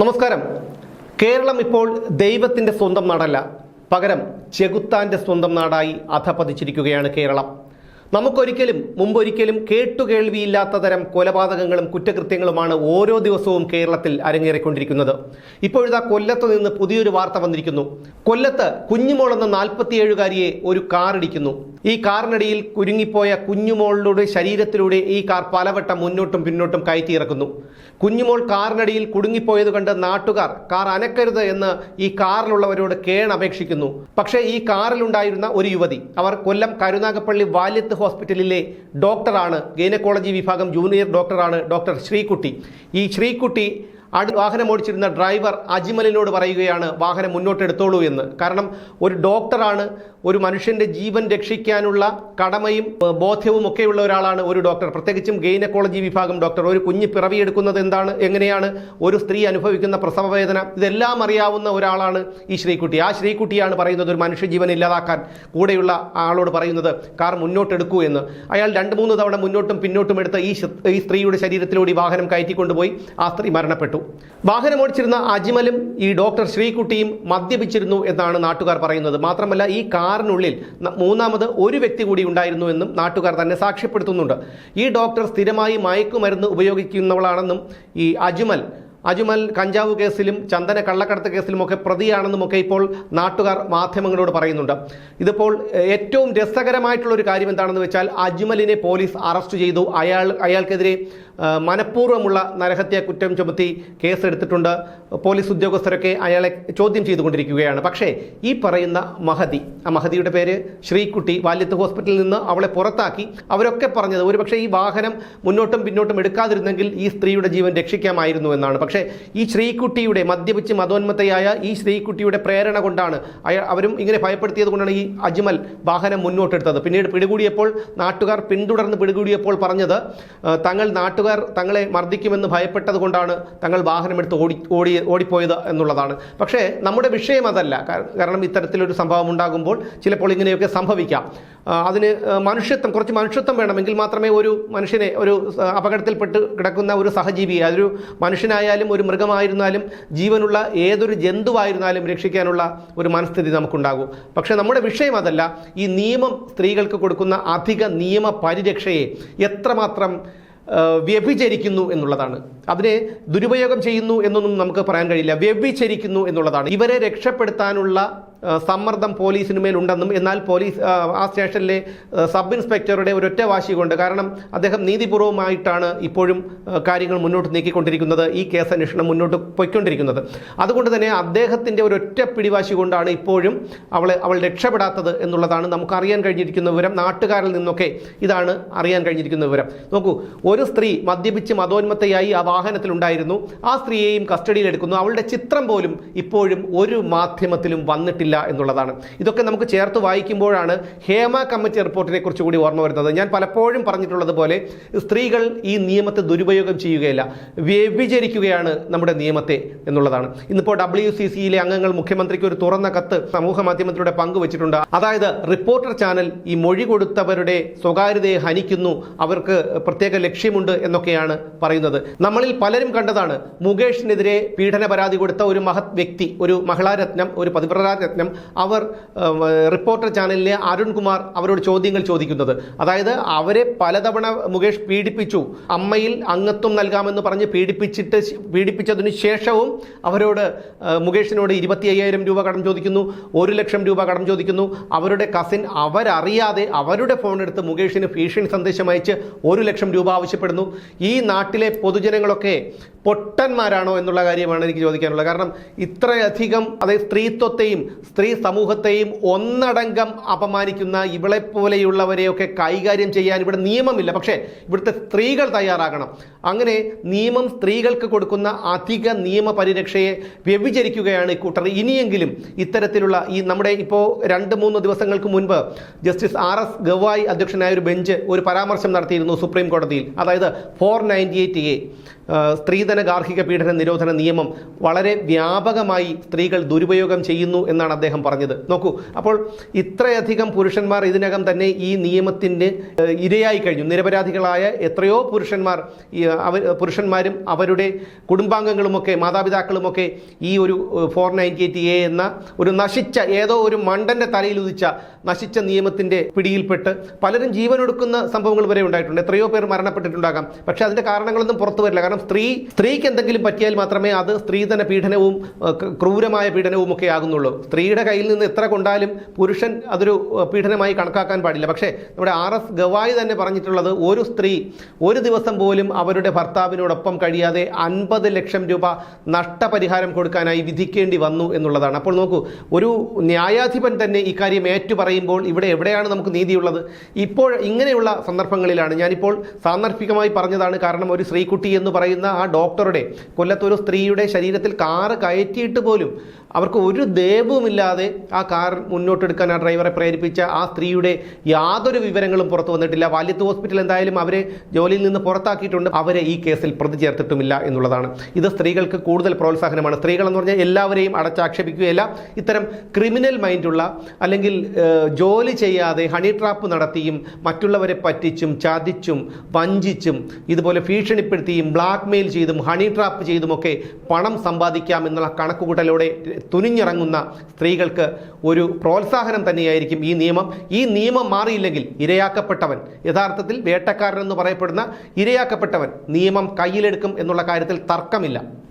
നമസ്കാരം. കേരളം ഇപ്പോൾ ദൈവത്തിന്റെ സ്വന്തം നാടല്ല. പകരം ചെകുത്താന്റെ സ്വന്തം നാടായി അധപതിച്ചിരിക്കുകയാണ് കേരളം. നമുക്കൊരിക്കലും മുമ്പൊരിക്കലും കേട്ടുകേൾവിയില്ലാത്ത തരം കൊലപാതകങ്ങളും കുറ്റകൃത്യങ്ങളുമാണ് ഓരോ ദിവസവും കേരളത്തിൽ അരങ്ങേറിക്കൊണ്ടിരിക്കുന്നത്. ഇപ്പോഴിതാ കൊല്ലത്ത് നിന്ന് പുതിയൊരു വാർത്ത വന്നിരിക്കുന്നു. കൊല്ലത്ത് കുഞ്ഞുമോൾ എന്ന നാൽപ്പത്തിയേഴുകാരിയെ ഒരു കാർ ഇടിക്കുന്നു ഈ കാറിനടിയിൽ കുരുങ്ങിപ്പോയ കുഞ്ഞുമോളുടെ ശരീരത്തിലൂടെ ഈ കാർ പലവട്ടം മുന്നോട്ടും പിന്നോട്ടും കയറ്റി ഇറക്കുന്നു കുഞ്ഞുമോൾ കാറിനടിയിൽ കുടുങ്ങിപ്പോയത് കണ്ട് നാട്ടുകാർ കാർ അനക്കരുത് എന്ന് ഈ കാറിലുള്ളവരോട് കേണപേക്ഷിക്കുന്നു. പക്ഷേ ഈ കാറിലുണ്ടായിരുന്ന ഒരു യുവതി അവർ കൊല്ലം കരുനാഗപ്പള്ളി വാല്യത്ത് ഹോസ്പിറ്റലിലെ ഡോക്ടറാണ് ഗൈനക്കോളജി വിഭാഗം ജൂനിയർ ഡോക്ടറാണ് ഡോക്ടർ ശ്രീകുട്ടി. ഈ ശ്രീകുട്ടി അടു വാഹനം ഓടിച്ചിരുന്ന ഡ്രൈവർ അജിമലിനോട് പറയുകയാണ് വാഹനം മുന്നോട്ട് എടുത്തോളൂ എന്ന്. കാരണം ഒരു ഡോക്ടറാണ് ഒരു മനുഷ്യന്റെ ജീവൻ രക്ഷിക്കാനുള്ള കടമയും ബോധ്യവും ഒക്കെയുള്ള ഒരാളാണ് ഒരു ഡോക്ടർ. പ്രത്യേകിച്ചും ഗൈനക്കോളജി വിഭാഗം ഡോക്ടർ. ഒരു കുഞ്ഞ് പിറവിയെടുക്കുന്നത് എന്താണ്? എങ്ങനെയാണ്? ഒരു സ്ത്രീ അനുഭവിക്കുന്ന പ്രസവ വേദന ഇതെല്ലാം അറിയാവുന്ന ഒരാളാണ് ഈ ശ്രീകുട്ടി. ആ ശ്രീകുട്ടിയാണ് പറയുന്നത് ഒരു മനുഷ്യജീവൻ ഇല്ലാതാക്കാൻ. കൂടെയുള്ള ആളോട് പറയുന്നത് കാർ മുന്നോട്ടെടുക്കൂ എന്ന്. അയാൾ രണ്ട് മൂന്ന് തവണ മുന്നോട്ടും പിന്നോട്ടും എടുത്ത് ഈ സ്ത്രീയുടെ ശരീരത്തിലൂടെ വാഹനം കയറ്റിക്കൊണ്ടുപോയി. ആ സ്ത്രീ മരണപ്പെട്ടു. വാഹനം ഓടിച്ചിരുന്ന അജിമലും ഈ ഡോക്ടർ ശ്രീകുട്ടിയും മദ്യപിച്ചിരുന്നു എന്നാണ് നാട്ടുകാർ പറയുന്നത്. മാത്രമല്ല ഈ കാറിനുള്ളിൽ മൂന്നാമത് ഒരു വ്യക്തി കൂടി ഉണ്ടായിരുന്നു എന്നും നാട്ടുകാർ തന്നെ സാക്ഷ്യപ്പെടുത്തുന്നുണ്ട്. ഈ ഡോക്ടർ സ്ഥിരമായി മയക്കുമരുന്ന് ഉപയോഗിക്കുന്നവളാണെന്നും ഈ അജ്മൽ അജ്മൽ കഞ്ചാവ് കേസിലും ചന്ദന കള്ളക്കടത്ത് കേസിലുമൊക്കെ പ്രതിയാണെന്നുമൊക്കെ ഇപ്പോൾ നാട്ടുകാർ മാധ്യമങ്ങളോട് പറയുന്നുണ്ട്. ഇതിപ്പോൾ ഏറ്റവും രസകരമായിട്ടുള്ള ഒരു കാര്യം എന്താണെന്ന് വെച്ചാൽ അജ്മലിനെ പോലീസ് അറസ്റ്റ് ചെയ്തു. അയാൾ അയാൾക്കെതിരെ മനഃപൂർവമുള്ള നരഹത്യ കുറ്റം ചുമത്തി കേസെടുത്തിട്ടുണ്ട്. പോലീസ് ഉദ്യോഗസ്ഥരൊക്കെ അയാളെ ചോദ്യം ചെയ്തുകൊണ്ടിരിക്കുകയാണ്. പക്ഷേ ഈ പറയുന്ന മഹതി ആ മഹതിയുടെ പേര് ശ്രീകുട്ടി വാല്യത്ത് ഹോസ്പിറ്റലിൽ നിന്ന് അവളെ പുറത്താക്കി. അവരൊക്കെ പറഞ്ഞത് ഒരുപക്ഷെ ഈ വാഹനം മുന്നോട്ടും പിന്നോട്ടും എടുക്കാതിരുന്നെങ്കിൽ ഈ സ്ത്രീയുടെ ജീവൻ രക്ഷിക്കാമായിരുന്നു എന്നാണ്. പക്ഷേ ഈ ശ്രീകുട്ടിയുടെ മദ്യപിച്ച് മതോന്മത്തയായ ഈ ശ്രീകുട്ടിയുടെ പ്രേരണ കൊണ്ടാണ് അയാൾ അവരും ഇങ്ങനെ ഭയപ്പെടുത്തിയത് കൊണ്ടാണ് ഈ അജ്മൽ വാഹനം മുന്നോട്ടെടുത്തത്. പിന്നീട് പിടികൂടിയപ്പോൾ നാട്ടുകാർ പിന്തുടർന്ന് പിടികൂടിയപ്പോൾ പറഞ്ഞത് തങ്ങൾ നാട്ടുകാർ തങ്ങളെ മർദ്ദിക്കുമെന്ന് ഭയപ്പെട്ടത് കൊണ്ടാണ് തങ്ങൾ വാഹനമെടുത്ത് ഓടി ഓടി ഓടിപ്പോയത് എന്നുള്ളതാണ്. പക്ഷേ നമ്മുടെ വിഷയം അതല്ല. കാര- കാരണം ഇത്തരത്തിലൊരു സംഭവം ഉണ്ടാകുമ്പോൾ ചിലപ്പോൾ ഇങ്ങനെയൊക്കെ സംഭവിക്കാം. അതിന് മനുഷ്യത്വം കുറച്ച് മനുഷ്യത്വം വേണമെങ്കിൽ മാത്രമേ ഒരു മനുഷ്യനെ ഒരു അപകടത്തിൽപ്പെട്ട് കിടക്കുന്ന ഒരു സഹജീവിയെ അതൊരു മനുഷ്യനായാലും ഒരു മൃഗമായിരുന്നാലും ജീവനുള്ള ഏതൊരു ജന്തുവായിരുന്നാലും രക്ഷിക്കാനുള്ള ഒരു മനസ്ഥിതി നമുക്കുണ്ടാകും. പക്ഷേ നമ്മുടെ വിഷയം അതല്ല ഈ നിയമം സ്ത്രീകൾക്ക് കൊടുക്കുന്ന അധിക നിയമ പരിരക്ഷയെ എത്രമാത്രം വ്യഭിചരിക്കുന്നു എന്നുള്ളതാണ്. അതിനെ ദുരുപയോഗം ചെയ്യുന്നു എന്നൊന്നും നമുക്ക് പറയാൻ കഴിയില്ല. വ്യഭിചരിക്കുന്നു എന്നുള്ളതാണ്. ഇവരെ രക്ഷപ്പെടുത്താനുള്ള സമ്മർദ്ദം പോലീസിന് മേലുണ്ടെന്നും എന്നാൽ പോലീസ് ആ, സ്റ്റേഷനിലെ സബ് ഇൻസ്പെക്ടറുടെ ഒരൊറ്റ വാശി കൊണ്ട് കാരണം അദ്ദേഹം നീതിപൂർവമായിട്ടാണ് ഇപ്പോഴും കാര്യങ്ങൾ മുന്നോട്ട് നീക്കിക്കൊണ്ടിരിക്കുന്നത് ഈ കേസ് അന്വേഷണം മുന്നോട്ട് പോയിക്കൊണ്ടിരിക്കുന്നത്. അതുകൊണ്ട് തന്നെ അദ്ദേഹത്തിന്റെ ഒരൊറ്റ പിടിവാശി കൊണ്ടാണ് ഇപ്പോഴും അവളെ അവൾ രക്ഷപ്പെടാത്തത് എന്നുള്ളതാണ് നമുക്ക് അറിയാൻ കഴിഞ്ഞിരിക്കുന്ന വിവരം. നാട്ടുകാരിൽ നിന്നൊക്കെ ഇതാണ് അറിയാൻ കഴിഞ്ഞിരിക്കുന്ന വിവരം. നോക്കൂ ഒരു സ്ത്രീ മദ്യപിച്ച് മതോന്മത്തയായി ആ വാഹനത്തിലുണ്ടായിരുന്നു. ആ സ്ത്രീയെയും കസ്റ്റഡിയിലെടുക്കുന്നു അവളുടെ ചിത്രം പോലും ഇപ്പോഴും ഒരു മാധ്യമത്തിലും വന്നിട്ടില്ല എന്നുള്ളതാണ്. ഇതൊക്കെ നമുക്ക് ചേർത്ത് വായിക്കുമ്പോഴാണ് ഹേമ കമ്മിറ്റി റിപ്പോർട്ടിനെ കുറിച്ച് കൂടി ഓർമ്മ വരുന്നത്. ഞാൻ പലപ്പോഴും പറഞ്ഞിട്ടുള്ളതുപോലെ സ്ത്രീകൾ ഈ നിയമത്തെ ദുരുപയോഗം ചെയ്യുകയില്ല. വ്യഭിചരിക്കുകയാണ് നമ്മുടെ നിയമത്തെ എന്നുള്ളതാണ്. ഇന്നിപ്പോൾ ഡബ്ല്യു സി സിയിലെ അംഗങ്ങൾ മുഖ്യമന്ത്രിക്ക് ഒരു തുറന്ന കത്ത് സമൂഹ മാധ്യമത്തിലൂടെ പങ്കുവച്ചിട്ടുണ്ട്. അതായത് റിപ്പോർട്ടർ ചാനൽ ഈ മൊഴി കൊടുത്തവരുടെ സ്വകാര്യതയെ ഹനിക്കുന്നു. അവർക്ക് പ്രത്യേക ലക്ഷ്യമുണ്ട് എന്നൊക്കെയാണ് പറയുന്നത്. നമ്മളിൽ പലരും കണ്ടതാണ്. മുകേഷിനെതിരെ പീഡന പരാതി കൊടുത്ത ഒരു മഹത് വ്യക്തി ഒരു മഹിളാരത്നം ഒരു പതിവ്രതാരത്നം അവർ റിപ്പോർട്ടർ ചാനലിലെ അരുൺകുമാർ അവരോട് ചോദ്യങ്ങൾ ചോദിക്കുന്നത്. അതായത് അവരെ പലതവണ മുകേഷ് പീഡിപ്പിച്ചു. അമ്മയിൽ അംഗത്വം നൽകാമെന്ന് പറഞ്ഞ് പീഡിപ്പിച്ചിട്ട് പീഡിപ്പിച്ചതിന് ശേഷവും അവരോട് മുകേഷിനോട് ഇരുപത്തി അയ്യായിരം രൂപ കടം ചോദിക്കുന്നു. ഒരു ലക്ഷം രൂപ കടം ചോദിക്കുന്നു. അവരുടെ കസിൻ അവരറിയാതെ അവരുടെ ഫോണെടുത്ത് മുകേഷിന് ഭീഷണി സന്ദേശം അയച്ച് ഒരു ലക്ഷം രൂപ ആവശ്യപ്പെടുന്നു. ഈ നാട്ടിലെ പൊതുജനങ്ങളൊക്കെ പൊട്ടന്മാരാണോ എന്നുള്ള കാര്യമാണ് എനിക്ക് ചോദിക്കാനുള്ളത്. കാരണം ഇത്രയധികം അതായത് സ്ത്രീത്വത്തെയും സ്ത്രീ സമൂഹത്തെയും ഒന്നടങ്കം അപമാനിക്കുന്ന ഇവളെ പോലെയുള്ളവരെയൊക്കെ കൈകാര്യം ചെയ്യാൻ ഇവിടെ നിയമമില്ല. പക്ഷേ ഇവിടുത്തെ സ്ത്രീകൾ തയ്യാറാകണം. അങ്ങനെ നിയമം സ്ത്രീകൾക്ക് കൊടുക്കുന്ന അധിക നിയമ പരിരക്ഷയെ വ്യഭിചരിക്കുകയാണ് ഇക്കൂട്ടർ ഇനിയെങ്കിലും ഇത്തരത്തിലുള്ള ഈ നമ്മുടെ ഇപ്പോൾ രണ്ട് മൂന്ന് ദിവസങ്ങൾക്ക് മുൻപ് ജസ്റ്റിസ് ആർ എസ് ഗവായ് അധ്യക്ഷനായ ഒരു ബെഞ്ച് ഒരു പരാമർശം നടത്തിയിരുന്നു സുപ്രീം കോടതിയിൽ. അതായത് ഫോർ നയന്റി എയ്റ്റ് എ സ്ത്രീധന ഗാർഹിക പീഡന നിരോധന നിയമം വളരെ വ്യാപകമായി സ്ത്രീകൾ ദുരുപയോഗം ചെയ്യുന്നു എന്നാണ് അദ്ദേഹം പറഞ്ഞത്. നോക്കൂ അപ്പോൾ ഇത്രയധികം പുരുഷന്മാർ ഇതിനകം തന്നെ ഈ നിയമത്തിന്റെ ഇരയായി കഴിഞ്ഞു. നിരപരാധികളായ എത്രയോ പുരുഷന്മാർ പുരുഷന്മാരും അവരുടെ കുടുംബാംഗങ്ങളുമൊക്കെ മാതാപിതാക്കളുമൊക്കെ ഈ ഒരു ഫോർ നയന്റി എയ്റ്റ് എ എന്ന ഒരു നശിച്ച ഏതോ ഒരു മണ്ടന്റെ തലയിൽ ഉദിച്ച നശിച്ച നിയമത്തിന്റെ പിടിയിൽപ്പെട്ട് പലരും ജീവനൊടുക്കുന്ന സംഭവങ്ങൾ വരെ ഉണ്ടായിട്ടുണ്ട്. എത്രയോ പേർ മരണപ്പെട്ടിട്ടുണ്ടാകാം പക്ഷേ അതിന്റെ കാരണങ്ങളൊന്നും പുറത്തു വരില്ല. കാരണം സ്ത്രീ സ്ത്രീക്ക് എന്തെങ്കിലും പറ്റിയാൽ മാത്രമേ അത് സ്ത്രീധന പീഡനവും ക്രൂരമായ പീഡനവും ഒക്കെ ആകുന്നുള്ളൂ. സ്ത്രീയുടെ കയ്യിൽ നിന്ന് എത്ര കൊണ്ടാലും പുരുഷൻ അതൊരു പീഡനമായി കണക്കാക്കാൻ പാടില്ല. പക്ഷേ നമ്മുടെ ആർ എസ് ഗവായി തന്നെ പറഞ്ഞിട്ടുള്ളത് ഒരു സ്ത്രീ ഒരു ദിവസം പോലും അവരുടെ ഭർത്താവിനോടൊപ്പം കഴിയാതെ അൻപത് ലക്ഷം രൂപ നഷ്ടപരിഹാരം കൊടുക്കാനായി വിധിക്കേണ്ടി വന്നു എന്നുള്ളതാണ്. അപ്പോൾ നോക്കൂ ഒരു ന്യായാധിപൻ തന്നെ ഇക്കാര്യം ഏറ്റു പറയുമ്പോൾ ഇവിടെ എവിടെയാണ് നമുക്ക് നീതിയുള്ളത്? ഇപ്പോൾ ഇങ്ങനെയുള്ള സന്ദർഭങ്ങളിലാണ് ഞാനിപ്പോൾ സാന്ദർഭികമായി പറഞ്ഞതാണ് കാരണം ഒരു ശ്രീകുട്ടി എന്ന് പറയുന്ന ആ ഡോക്ടറുടെ കൊല്ലത്തൊരു സ്ത്രീയുടെ ശരീരത്തിൽ കാറ് കയറ്റിയിട്ട് പോലും അവർക്ക് ഒരു ദേവുമില്ലാതെ ആ കാർ മുന്നോട്ടെടുക്കാൻ ആ ഡ്രൈവറെ പ്രേരിപ്പിച്ച ആ സ്ത്രീയുടെ യാതൊരു വിവരങ്ങളും പുറത്തു വന്നിട്ടില്ല. വാല്യത്ത് ഹോസ്പിറ്റൽ എന്തായാലും അവരെ ജോലിയിൽ നിന്ന് പുറത്താക്കിയിട്ടുണ്ട്. അവരെ ഈ കേസിൽ പ്രതി ചേർത്തിട്ടുമില്ല എന്നുള്ളതാണ്. ഇത് സ്ത്രീകൾക്ക് കൂടുതൽ പ്രോത്സാഹനമാണ്. സ്ത്രീകൾ എന്ന് പറഞ്ഞാൽ എല്ലാവരെയും അടച്ചാക്ഷേപിക്കുകയല്ല. ഇത്തരം ക്രിമിനൽ മൈൻഡുള്ള അല്ലെങ്കിൽ ജോലി ചെയ്യാതെ ഹണി ട്രാപ്പ് നടത്തിയും മറ്റുള്ളവരെ പറ്റിച്ചും ചതിച്ചും വഞ്ചിച്ചും ഇതുപോലെ ഭീഷണിപ്പെടുത്തിയും ബ്ലാക്ക് മെയിൽ ചെയ്തും ഹണി ട്രാപ്പ് ചെയ്തുമൊക്കെ പണം സമ്പാദിക്കാം എന്നുള്ള കണക്കുകൂട്ടലോടെ തുനിഞ്ഞിറങ്ങുന്ന സ്ത്രീകൾക്ക് ഒരു പ്രോത്സാഹനം തന്നെയായിരിക്കും ഈ നിയമം. ഈ നിയമം മാറിയില്ലെങ്കിൽ ഇരയാക്കപ്പെട്ടവൻ യഥാർത്ഥത്തിൽ വേട്ടക്കാരൻ എന്ന് പറയപ്പെടുന്ന ഇരയാക്കപ്പെട്ടവൻ നിയമം കയ്യിലെടുക്കും എന്നുള്ള കാര്യത്തിൽ തർക്കമില്ല.